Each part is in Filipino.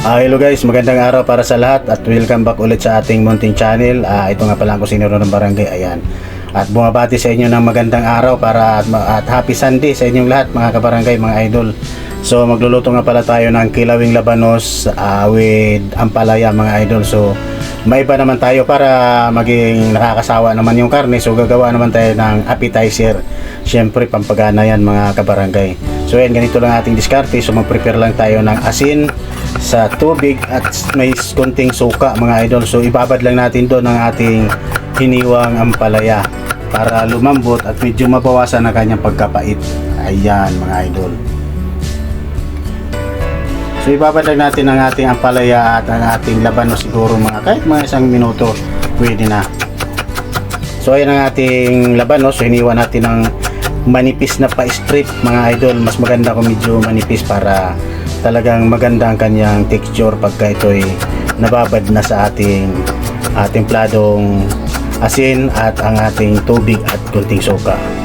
Ah, hello guys, magandang araw para sa lahat at welcome back ulit sa ating munting channel. Ah, ito nga pala ang kusinero ng barangay, ayan. At bumabati sa inyo ng magandang araw para at, at happy Sunday sa inyong lahat mga kabarangay, mga idol. So magluluto nga pala tayo ng kilawing labanos ah, with ampalaya mga idol. So may iba naman tayo para maging nakakasawa naman yung karne. So gagawa naman tayo ng appetizer. Siyempre pampagana yan mga kabarangay. So yan, ganito lang ating diskarte. So mag-prepare lang tayo ng asin sa tubig at may konting suka mga idol. So ibabad lang natin doon ang ating hiniwang ampalaya para lumambot at medyo mabawasan ang kanyang pagkapait. Ayan mga idol. So ibabad lang natin ang ating ampalaya at ang ating labano siguro mga kahit mga isang minuto pwede na. So ayan ang ating labano. So hiniwa natin ng manipis na pa-strip mga idol. Mas maganda kung medyo manipis para talagang maganda ang kanyang texture pagka ito'y nababad na sa ating ating pladong asin at ang ating tubig at kunting suka.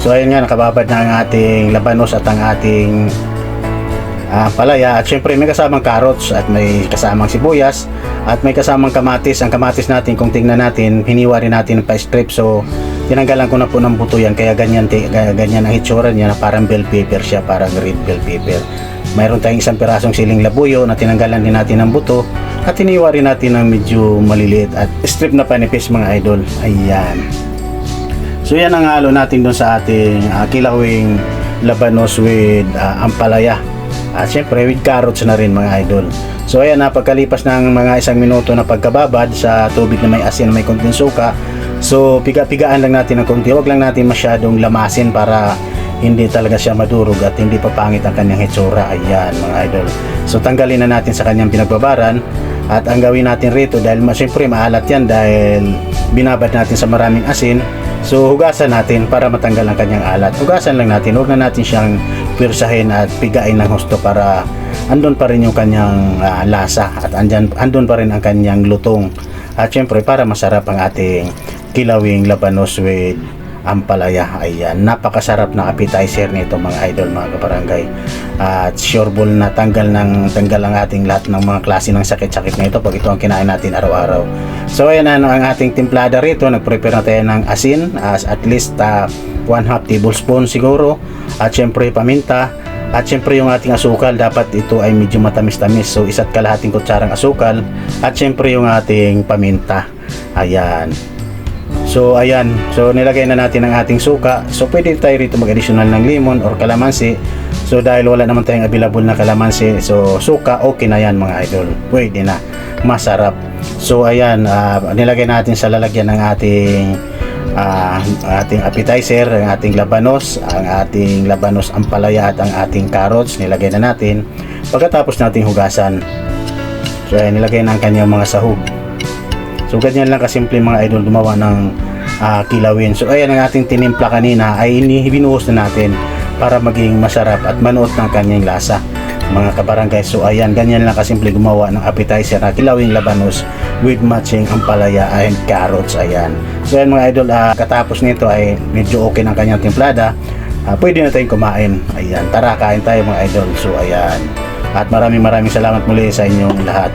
So ayun nga nakababad na ang ating labanos at ang ating ah, palaya at syempre may kasamang carrots at may kasamang sibuyas at may kasamang kamatis. Ang kamatis natin kung tingnan natin, hiniwa rin natin pa strip so tinanggalan ko na po ng buto yan kaya ganyan, kaya ganyan ang itsura niya na parang bell pepper siya, parang red bell pepper. Mayroon tayong isang pirasong siling labuyo na tinanggalan din natin ng buto at hiniwa rin natin ng medyo maliliit at strip na panipis mga idol. Ayan. So yan ang halo natin doon sa ating ah, kilawing labanos with ah, ampalaya. At syempre with carrots na rin mga idol. So ayan na pagkalipas ng mga isang minuto na pagkababad sa tubig na may asin na may konting suka. So piga-pigaan lang natin ng konti. Huwag lang natin masyadong lamasin para hindi talaga siya madurog at hindi papangit ang kanyang hitsura. Ayan mga idol. So tanggalin na natin sa kanyang pinagbabaran at ang gawin natin rito dahil syempre maalat yan dahil binabad natin sa maraming asin. So hugasan natin para matanggal ang kanyang alat. Hugasan lang natin. Huwag na natin siyang pirsahin at pigain ng husto para andun pa rin yung kanyang ah, lasa at andyan, andun pa rin ang kanyang lutong. At syempre para masarap ang ating kilawing labanos with ampalaya. Ayan, napakasarap na appetizer nito mga idol, mga kabarangay. At sureball na tanggal ng tanggal ang ating lahat ng mga klase ng sakit-sakit na ito pag ito ang kinain natin araw-araw. So ayan ano ang ating timplada rito. Nag-prepare na tayo ng asin as at least 1 half tablespoon siguro. At syempre paminta. At syempre yung ating asukal dapat ito ay medyo matamis-tamis. So isa't kalahating kutsarang asukal. At syempre yung ating paminta. Ayan. So ayan, so nilagay na natin ang ating suka. So pwede tayo rito mag-additional ng lemon or kalamansi. So dahil wala naman tayong available na kalamansi, so suka okay na yan mga idol. Pwede na. Masarap. So ayan, ah, nilagay natin sa lalagyan ng ating ah, ating appetizer, ang ating labanos, ang ating labanos ampalaya at ang ating carrots, nilagay na natin. Pagkatapos nating hugasan, so ayan, nilagay na ang kanyang mga sahog. So ganyan lang kasimple mga idol gumawa ng ah, kilawin. So ayan ang ating tinimpla kanina ay binuhos na natin para maging masarap at manuot ng kanyang lasa mga kabarangay. So ayan, ganyan lang kasimple gumawa ng appetizer na kilawing labanos with matching ampalaya and carrots. Ayan. So ayan mga idol, ah, katapos nito ay medyo okay ng kanyang timplada. Ah, pwede na tayong kumain. Ayan, tara kain tayo mga idol. So ayan. At maraming maraming salamat muli sa inyong lahat.